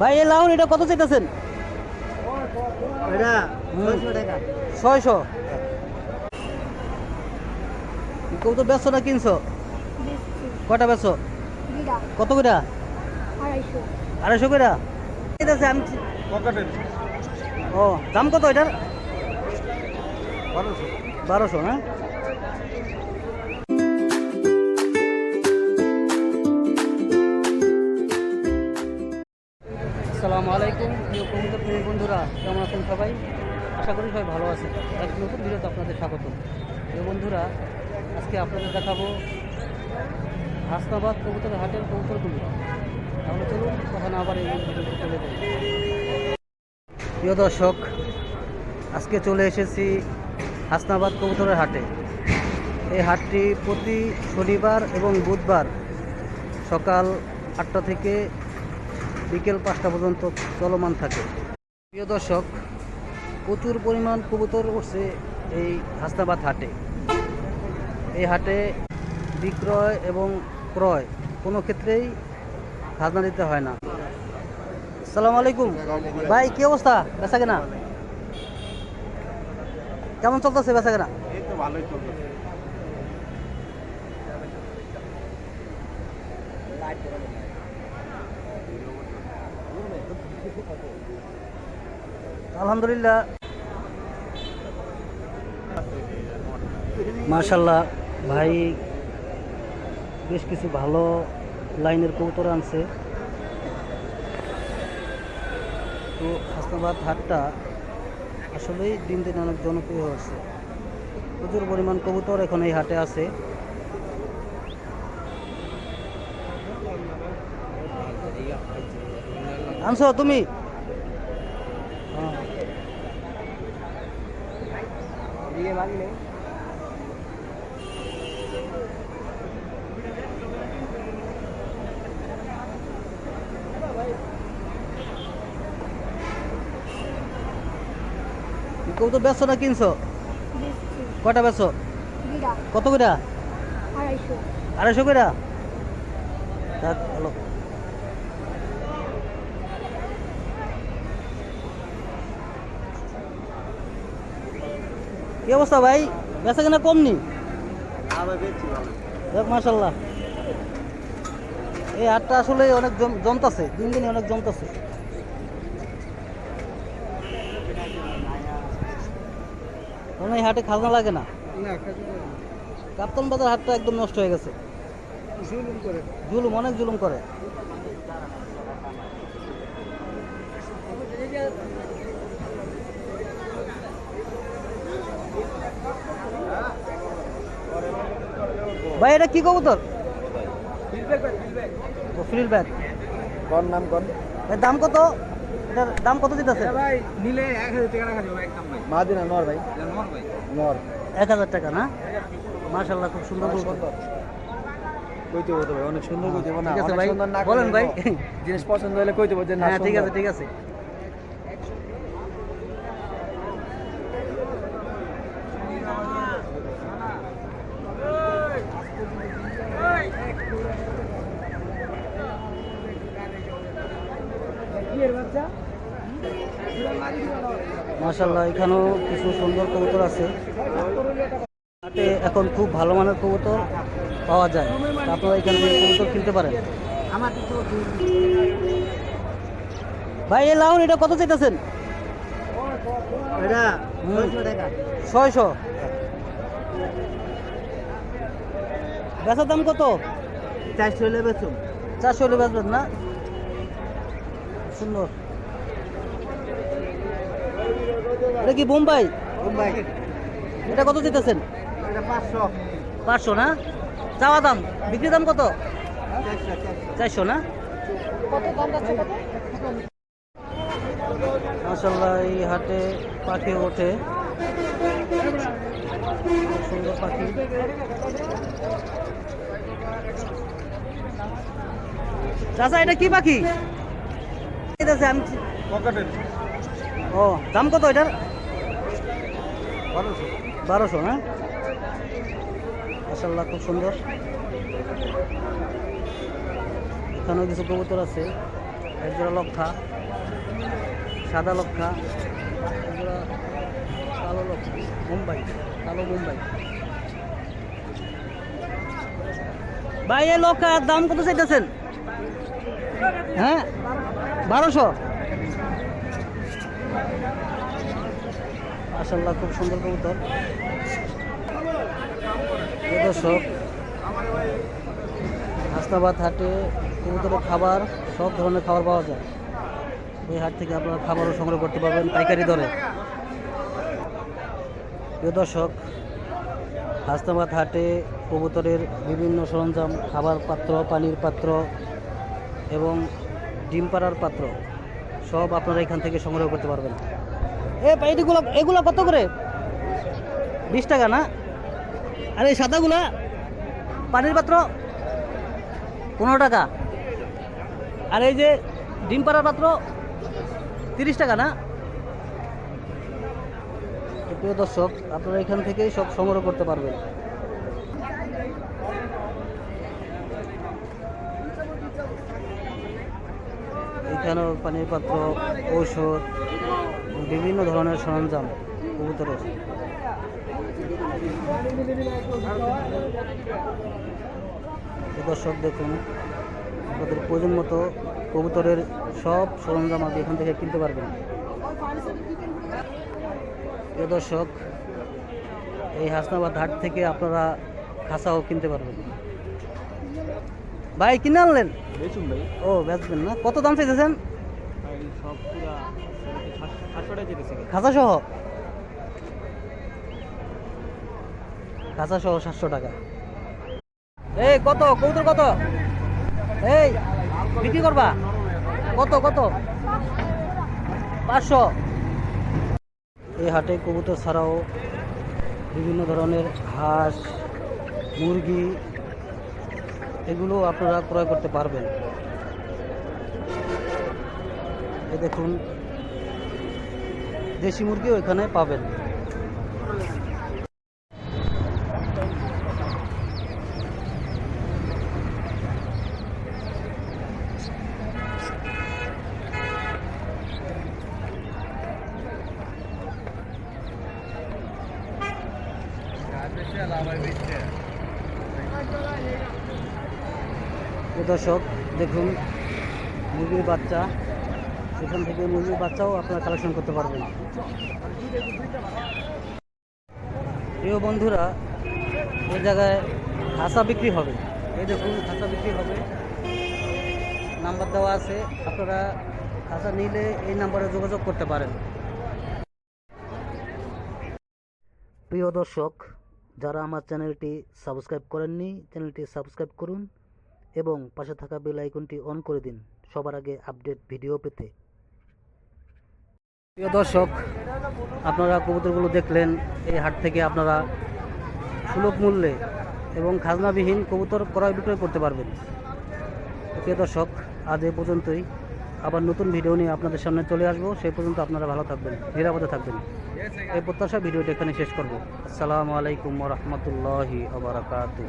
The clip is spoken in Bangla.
ভাই এই লাউন এটা কত চাইতেছেন? ছয়শো ছয়শো? কবুতর বেচছো না কিনছো? কটা বিড়া কত করে? আড়াইশো। করে? ঠিক আছে আমি ও দাম কত এটার? বারোশো। বারোশো হ্যাঁ? প্রিয় কবুতর বন্ধুরা, কেমন আছেন সবাই? আশা করি সবাই ভালো আছেন। এক নতুন ভিডিওতে আপনাদের স্বাগত। প্রিয় বন্ধুরা, আজকে আপনাদের দেখাবো হাসনাবাদ কবুতরের হাটের কবুতরগুলো। তাহলে চলুন, কথা না আবার এই ভিডিওতে চলে প্রিয় দর্শক, আজকে চলে এসেছি হাসনাবাদ কবুতরের হাটে। এই হাটটি প্রতি শনিবার এবং বুধবার সকাল আটটা থেকে বিকেল পাঁচটা পর্যন্ত চলমান থাকে। প্রিয় দর্শক, প্রচুর পরিমাণ কবুতর উঠছে এই হাসনাবাদ হাটে। এই হাটে বিক্রয় এবং ক্রয় কোনো ক্ষেত্রেই খাজনা দিতে হয় না। আসসালামু আলাইকুম। ভাই, কি অবস্থা? বেচা কেনা? কেমন চলতেছে বেচা কেনা? ভালোই আলহামদুলিল্লাহ। মার্শাল্লাহ ভাই বেশ কিছু ভালো লাইনের কবুতর আনছে। তো হাসনাবাদ হাটটা আসলেই দিন দিন অনেক জনপ্রিয় হয়েছে। প্রচুর পরিমাণ কবুতর এখন এই হাটে আছে। আনছো তুমি? হ্যাঁ দিয়ে লাগলে বেচছো না কিনছো? কটা বেচছো কত করে আড়াইশো। আড়াইশো করে ভালো। কি অবস্থা ভাই? বেচা কেনা কম নি? মাসাল্লাহ এই হাটটা আসলে অনেক জম- জমতাছে দিন দিনই অনেক জমতাছে। কারণ এই হাটে খাজনা লাগে না। না কাপ্তান বাজার হাটটা একদম নষ্ট হয়ে গেছে। জুলুম অনেক জুলুম করে। ভাই এটা কি কবুতর? ও ফ্রিল ব্যাগ। কোন নাম কোন? এর দাম কত? এটার দাম কত দিতেছে ভাই নিলে এক হাজার টাকা রাখা যাবে একদম ভাই। মাদিনা নর ভাই? নর ভাই। নর। এক হাজার টাকা না? মার্শাল্লাহ খুব সুন্দর কবুতর। কইতে বলতে ভাই অনেক সুন্দর কইতে আছে ভাই বলেন ভাই। জিনিস পছন্দ হলে কইতে বলতে না হ্যাঁ ঠিক আছে ঠিক আছে। মাশাল্লাহ এখানেও কিছু সুন্দর কবুতর আছে। হাটে এখন খুব ভালো মানের কবুতর পাওয়া যায়। আপনারা এখান থেকে কবুতর কিনতে পারেন। ভাই এই লাউন এটা কত চাইতেছেন? এটা হুম। 600 ছয়শো? বেচার দাম কত? 400 হলে বেচুন। চারশো হলে বেচবেন না? সুন্দর এটা কি বোম্বাই ভাই এটা কত দিতেছেন এটা 500 পাঁচশো না? চাওয়া দাম? বিক্রি দাম কত? 400 চারশো। না? কত দাম মাসাল্লাহ এই হাটে পাখি ওঠে। সুন্দর পাখি। চাচা এটা কি পাখি? দেখছি, আমি ও দাম কত এটার? 1200 বারোশো না মাসাল্লাহ খুব সুন্দর। এখানেও কিছু কবুতর আছে। একজোড়া লক্ষা সাদা লক্ষা একজোড়া কালো লক্ষা মুম্বাই কালো মুম্বাই। ভাই এই লক্ষার দাম কত চাইতেছেন? হ্যাঁ? বারোশো। মাসাল্লাহ খুব সুন্দর কবুতর। দর্শক, হাসনাবাদ হাটে কবুতরের খাবার, সব ধরনের খাবার পাওয়া যায়। এই হাট থেকে আপনারা খাবারও সংগ্রহ করতে পারবেন পাইকারি দরে। প্রিয় দর্শক, হাসনাবাদ হাটে কবুতরের বিভিন্ন সরঞ্জাম, খাবার পাত্র, পানির পাত্র এবং ডিম পাড়ার পাত্র। সব আপনারা এখান থেকে সংগ্রহ করতে পারবেন। এ এগুলো এগুলো কত করে? বিশ টাকা না? আর এই সাদাগুলা? পানির পাত্র? পনেরো টাকা। আর এই যে ডিম পাড়ার পাত্র? তিরিশ টাকা না? প্রিয় দর্শক আপনারা এখান থেকেই সব সংগ্রহ করতে পারবেন। এখানেও পানির পাত্র ঔষধ, বিভিন্ন ধরনের সরঞ্জাম, কবুতরের। দর্শক, দেখুন, আপনাদের প্রয়োজন মতো কবুতরের সব সরঞ্জাম আপনি এখান থেকে কিনতে পারবেন। দর্শক, এই হাসনাবাদ হাট থেকে আপনারা খাসাও কিনতে পারবেন। ভাই কিনে আনলেন? ভাই। ও বেচবেন না। কত দাম চাইতেছেন? খাঁচা সহ খাঁচা সহ সাতশো টাকা। এই কত? কবুতর কত? এই বিক্রি করবা? কত কত? পাঁচশো। এই হাটে কবুতর ছাড়াও বিভিন্ন ধরনের হাঁস মুরগি এগুলো আপনারা ক্রয় করতে পারবেন। এই দেখুন দেশি মুরগিও এখানে পাবেন। দর্শক দেখুন, মুরগির বাচ্চা এখান থেকে মুরগির বাচ্চাও আপনারা কালেকশন করতে পারবেন। প্রিয় বন্ধুরা এই জায়গায় খাসা বিক্রি হবে। এই দেখুন খাসা বিক্রি হবে। নাম্বার দেওয়া আছে, আপনারা খাসা নিলে এই নাম্বারে যোগাযোগ করতে পারেন। প্রিয় দর্শক, যারা আমার চ্যানেলটি সাবস্ক্রাইব করেননি, চ্যানেলটি সাবস্ক্রাইব করুন। এবং পাশে থাকা বেল আইকনটি অন করে দিন। সবার আগে আপডেট ভিডিও পেতে। প্রিয় দর্শক, আপনারা কবুতরগুলো দেখলেন, এই হাট থেকে আপনারা সুলভ মূল্যে এবং খাজনাবিহীন কবুতর ক্রয় বিক্রয় করতে পারবেন। প্রিয় দর্শক, আজ এ পর্যন্তই। আবার নতুন ভিডিও নিয়ে আপনাদের সামনে চলে আসব। সেই পর্যন্ত আপনারা ভালো থাকবেন, নিরাপদে থাকবেন। এই প্রত্যাশা ভিডিওটি এখানে শেষ করব। আসসালামু আলাইকুম রহমতুল্লাহি আবরাকাতু